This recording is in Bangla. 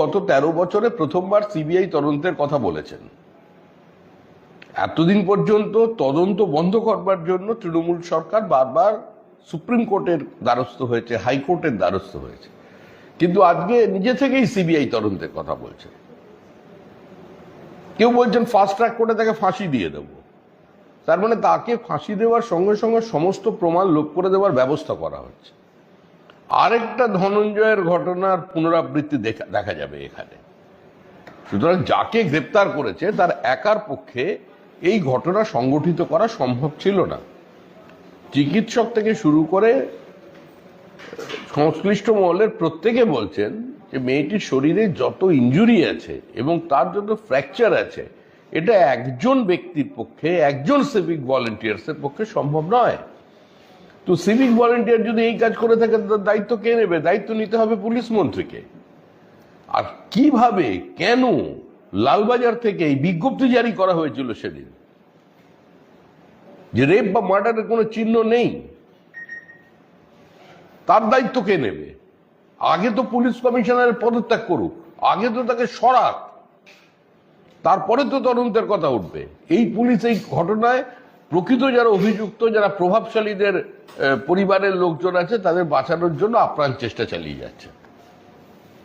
গত তেরো বছরে প্রথমবার সিবিআই তদন্তের কথা বলেছেন। এতদিন পর্যন্ত তদন্ত বন্ধ করবার জন্য তৃণমূল সরকার বারবার সুপ্রিম কোর্টের দ্বারস্থ হয়েছে, হাইকোর্টের দ্বারস্থ হয়েছে। কিন্তু আজকে নিজে থেকেই সিবিআই তদন্তের কথা বলছে। কেউ বলছেন ফাস্ট ট্র্যাক করে তাকে ফাঁসি দিয়ে দেব। তার মানে তাকে ফাঁসি দেওয়ার সঙ্গে সঙ্গে সমস্ত প্রমাণ লোপ করে দেওয়ার ব্যবস্থা করা হচ্ছে। আরেকটা ধনঞ্জয়ের ঘটনার পুনরাবৃত্তি দেখা দেখা যাবে এখানে। সুতরাং যাকে গ্রেপ্তার করেছে, তার একার পক্ষে এই ঘটনা সংগঠিত করা সম্ভব ছিল না। চিকিৎসক থেকে শুরু করে সংশ্লিষ্ট মহলের প্রত্যেকে বলছেন যে মেয়েটির শরীরে যত ইঞ্জুরি আছে এবং তার যত ফ্র্যাকচার আছে, এটা একজন ব্যক্তির পক্ষে, একজন সিভিক ভলেন্টিয়ার্সের পক্ষে সম্ভব নয়। তো সিভিক ভলেন্টিয়ার যদি এই কাজ করে থাকে, তার দায়িত্ব কে নেবে? দায়িত্ব নিতে হবে পুলিশ মন্ত্রীকে। আর কীভাবে, কেন লালবাজার থেকে এই বিজ্ঞপ্তি জারি করা হয়েছিল সেদিন? যে রেপ বা মার্ডারের কোনো চিহ্ন নেই। তার দায়িত্ব কে নেবে? আগে তো পুলিশ কমিশনারের পদত্যাগ করুক, আগে তো তাকে সরাক, তারপরে তো তদন্তের কথা উঠবে। এই পুলিশ এই ঘটনায় প্রকৃত যারা অভিযুক্ত, যারা প্রভাবশালীদের পরিবারের লোকজন আছে, তাদের বাঁচানোর জন্য আপ্রাণ চেষ্টা চালিয়ে যাচ্ছে।